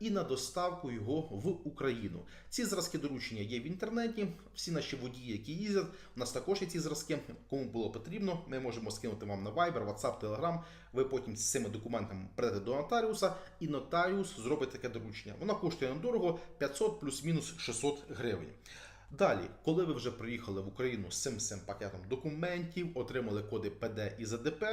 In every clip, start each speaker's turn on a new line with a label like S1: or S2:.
S1: і на доставку його в Україну. Ці зразки доручення є в інтернеті. Всі наші водії, які їздять, у нас також є ці зразки. Кому було потрібно, ми можемо скинути вам на Viber, WhatsApp, Telegram. Ви потім з цими документами прийдете до нотаріуса, і нотаріус зробить таке доручення. Воно коштує недорого 500 плюс-мінус 600 гривень. Далі, коли ви вже приїхали в Україну з цим всім пакетом документів, отримали коди ПД і ЗДП,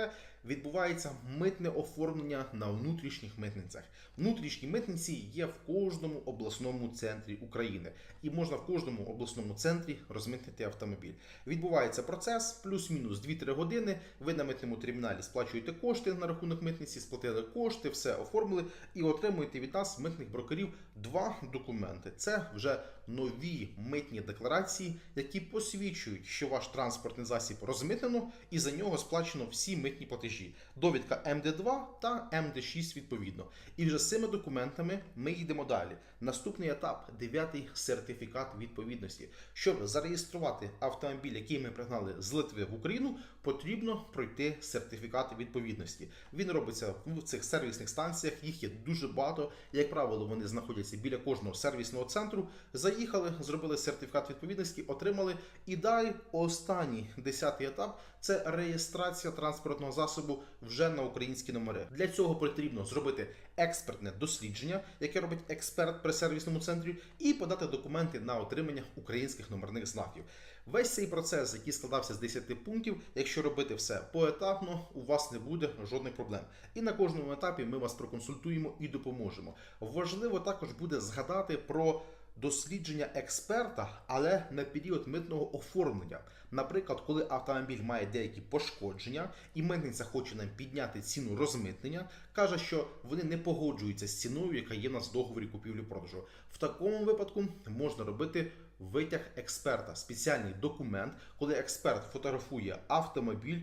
S1: відбувається митне оформлення на внутрішніх митницях. Внутрішні митниці є в кожному обласному центрі України, і можна в кожному обласному центрі розмитнити автомобіль. Відбувається процес плюс-мінус 2-3 години. Ви на митному терміналі сплачуєте кошти на рахунок митниці, сплатили кошти, все оформили і отримуєте від нас митних брокерів два документи. Це вже нові митні декларації, які посвідчують, що ваш транспортний засіб розмитнено і за нього сплачено всі митні платежі. Довідка МД2 та МД6 відповідно. І вже з цими документами ми йдемо далі. Наступний етап дев'ятий сертифікат відповідності. Щоб зареєструвати автомобіль, який ми пригнали з Литви в Україну, потрібно пройти сертифікат відповідності. Він робиться в цих сервісних станціях. Їх є дуже багато. Як правило, вони знаходяться біля кожного сервісного центру. Заїхали, зробили сертифікат відповідності, отримали. І далі останній десятий етап це реєстрація транспортного засобу вже на українські номери. Для цього потрібно зробити експертне дослідження, яке робить експерт при сервісному центрі, і подати документи на отримання українських номерних знаків. Весь цей процес, який складався з 10 пунктів, якщо робити все поетапно, у вас не буде жодних проблем. І на кожному етапі ми вас проконсультуємо і допоможемо. Важливо також буде згадати про дослідження експерта, але на період митного оформлення. Наприклад, коли автомобіль має деякі пошкодження, і митниця хоче нам підняти ціну розмитнення, каже, що вони не погоджуються з ціною, яка є в нас в договорі купівлі-продажу. В такому випадку можна робити витяг експерта, спеціальний документ, коли експерт фотографує автомобіль,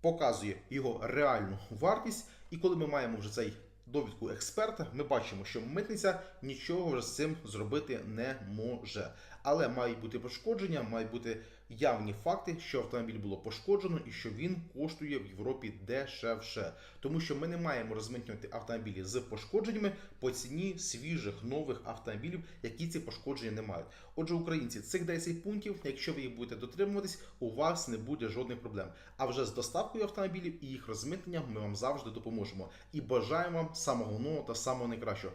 S1: показує його реальну вартість, і коли ми маємо вже цей довідку експерта, ми бачимо, що митниця нічого вже з цим зробити не може. Але мають бути пошкодження, мають бути явні факти, що автомобіль було пошкоджено і що він коштує в Європі дешевше. Тому що ми не маємо розмитнювати автомобілі з пошкодженнями по ціні свіжих нових автомобілів, які ці пошкодження не мають. Отже, українці, цих 10 пунктів, якщо ви їх будете дотримуватись, у вас не буде жодних проблем. А вже з доставкою автомобілів і їх розмитненням ми вам завжди допоможемо. І бажаємо вам самого нового та самого найкращого.